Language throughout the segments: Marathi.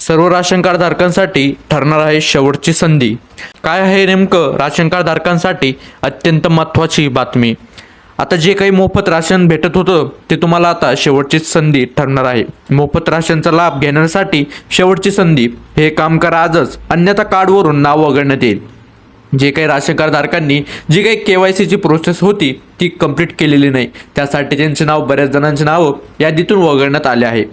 सर्व राशन कार्ड धारकांसाठी ठरणार आहे शेवटची संधी. काय आहे नेमकं राशन कार्ड धारकांसाठी अत्यंत महत्त्वाची बातमी. आता जे काही मोफत राशन भेटत होतं ते तुम्हाला आता शेवटची संधी ठरणार आहे. मोफत राशनचा लाभ घेण्यासाठी शेवटची संधी हे काम करा आजच. अन्यथा कार्डवरून नाव वगळण्यात येईल. जे काही राशन कार्डधारकांनी जी काही के वाय सीची प्रोसेस होती ती कंप्लीट केलेली नाही. त्यासाठी त्यांचे नाव बऱ्याच जणांचे नावं यादीतून वगळण्यात आले आहे.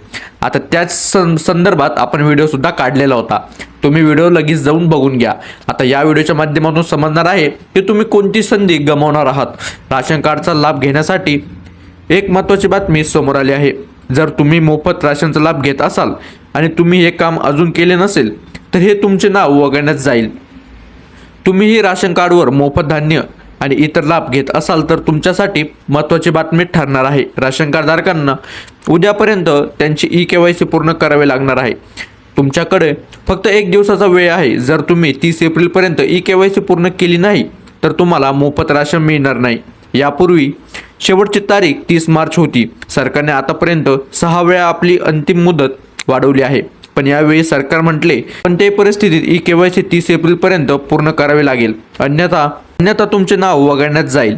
आता त्याच सं संदर्भात आपण व्हिडिओसुद्धा काढलेला होता. तुम्ही व्हिडिओ लगेच जाऊन बघून घ्या. आता या व्हिडिओच्या माध्यमातून समजणार आहे की तुम्ही कोणती संधी गमावणार आहात. राशन कार्डचा लाभ घेण्यासाठी एक महत्त्वाची बातमी समोर आली आहे. जर तुम्ही मोफत राशनचा लाभ घेत असाल आणि तुम्ही हे काम अजून केले नसेल तर हे तुमचे नाव वगळण्यात जाईल. तुम्हीही राशन कार्डवर मोफत धान्य आणि इतर लाभ घेत असाल तर तुमच्यासाठी महत्त्वाची बातमी ठरणार आहे. राशन कार्ड धारकांना उद्यापर्यंत त्यांची ई के वाय सी पूर्ण करावे लागणार आहे. तुमच्याकडे फक्त एक दिवसाचा वेळ आहे. जर तुम्ही तीस एप्रिलपर्यंत ई के वाय सी पूर्ण केली नाही तर तुम्हाला मोफत राशन मिळणार नाही. यापूर्वी शेवटची तारीख तीस मार्च होती. सरकारने आतापर्यंत सहा वेळा आपली अंतिम मुदत वाढवली आहे. पण यावेळी सरकार म्हटले कोणत्याही परिस्थितीत ई केवायसी तीस एप्रिल तीस एप्रिलपर्यंत पूर्ण करावे लागेल. अन्यथा अन्यथा तुमचे नाव वगळण्यात जाईल.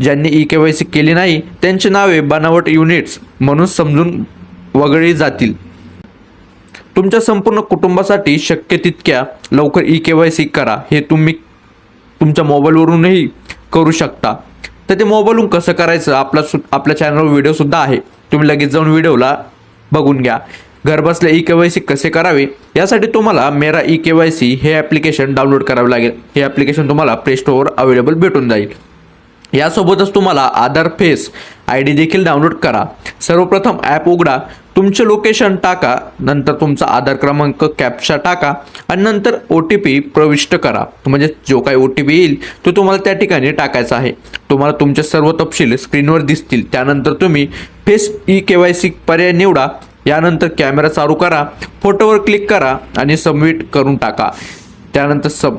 ज्यांनी ई के वाय सी केली नाही त्यांची नावे बनावट युनिट्स म्हणून समजून वगळली जातील. तुमच्या संपूर्ण कुटुंबासाठी शक्य तितक्या लवकर ई के वाय सी करा. हे तुम्ही तुमच्या मोबाईलवरूनही करू शकता. तर ते मोबाईलवरून कसं करायचं? आपला सु आपल्या चॅनलवर व्हिडिओसुद्धा आहे. तुम्ही लगेच जाऊन व्हिडिओला बघून घ्या. घरबसल्या ई के वाय सी कसे करावे यासाठी तुम्हाला Mera E K Y C हे ॲप्लिकेशन डाउनलोड करावे लागेल. हे ॲप्लिकेशन तुम्हाला प्ले स्टोअरवर अवेलेबल भेटून जाईल. यासोबतच तुम्हाला आधार फेस आय डी देखील डाउनलोड करा. सर्वप्रथम ॲप उघडा. तुमचे लोकेशन टाका. नंतर तुमचा आधार क्रमांक कॅप्चा टाका. आणि नंतर ओ टी पी प्रविष्ट करा. म्हणजे जो काही ओ टी पी येईल तो तुम्हाला त्या ठिकाणी टाकायचा आहे. तुम्हाला तुमचे सर्व तपशील स्क्रीनवर दिसतील. त्यानंतर तुम्ही face E K Y C पर्याय निवडा. यानंतर कॅमेरा चालू करा फोटोवर क्लिक करा आणि सबमिट करून टाका. त्यानंतर सब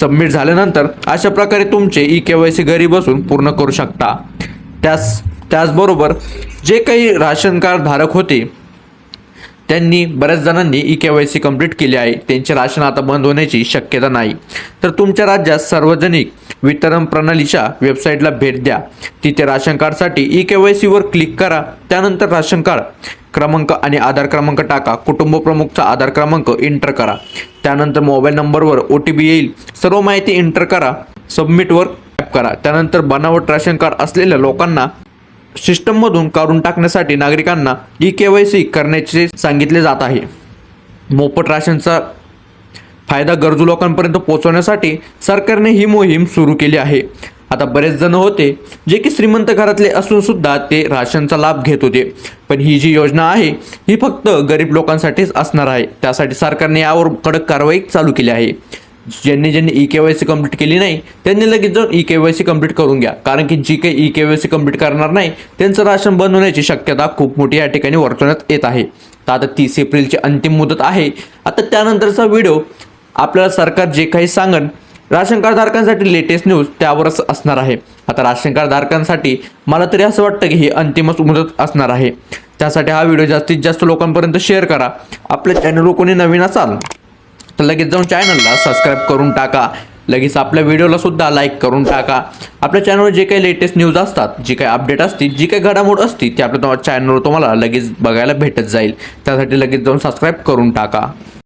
सबमिट झाल्यानंतर अशा प्रकारे तुमचे ई के वाय सी घरी बसून पूर्ण करू शकता. त्याच त्याचबरोबर जे काही राशन कार्ड धारक होते त्यांनी बऱ्याच जणांनी E K Y C complete केली आहे. त्यांचे राशन आता बंद होण्याची शक्यता नाही. तर तुमच्या राज्यात सार्वजनिक वितरण प्रणालीच्या वेबसाईटला भेट द्या. तिथे राशन कार्डसाठी ई के वाय सीवर क्लिक करा. त्यानंतर राशन कार्ड क्रमांक आणि आधार क्रमांक टाका. कुटुंब प्रमुखचा आधार क्रमांक एंटर करा. त्यानंतर मोबाईल नंबरवर ओ टी पी येईल. सर्व माहिती एंटर करा. सबमिटवर टॅप करा. त्यानंतर बनावट राशन कार्ड असलेल्या लोकांना सिस्टममधून काढून टाकण्यासाठी नागरिकांना ई के वाय सी करण्याचे सांगितले जात आहे. मोफत राशनचा फायदा गरजू लोकांपर्यंत पोहोचवण्यासाठी सरकारने ही मोहीम सुरू केली आहे. आता बरेच जण होते जे की श्रीमंत घरातले असून सुद्धा ते राशनचा लाभ घेत होते. पण ही जी योजना आहे ही फक्त गरीब लोकांसाठीच असणार आहे. त्यासाठी सरकारने यावर कडक कारवाई चालू केली आहे. ज्यांनी ज्यांनी E K Y C complete केली नाही त्यांनी लगेच जाऊन E K Y C complete करून घ्या. कारण की जी काही E K Y C complete करणार नाही त्यांचं राशन बंद होण्याची शक्यता खूप मोठी या ठिकाणी वर्तवण्यात येत आहे. तर आता तीस एप्रिलची अंतिम मुदत आहे. आता त्यानंतरचा व्हिडिओ आपल्याला सरकार जे काही सांगन राशन कार्ड धारकांसाठी लेटेस्ट न्यूज त्यावरच असणार आहे. आता राशन कार्ड धारकांसाठी मला तरी असं वाटतं की ही अंतिमच मुदत असणार आहे. त्यासाठी हा व्हिडिओ जास्तीत जास्त लोकांपर्यंत शेअर करा. आपल्या चॅनलवर कोणी नवीन असाल तर लगेच जाऊन चॅनलला सबस्क्राईब करून टाका. लगेच आपल्या व्हिडिओला सुद्धा लाईक करून टाका. आपल्या चॅनलवर जे काही लेटेस्ट न्यूज असतात जी काही अपडेट असतील जी काही घडामोड असतील ती आपल्या चॅनलवर तुम्हाला लगेच बघायला भेटत जाईल. त्यासाठी लगेच जाऊन सबस्क्राईब करून टाका.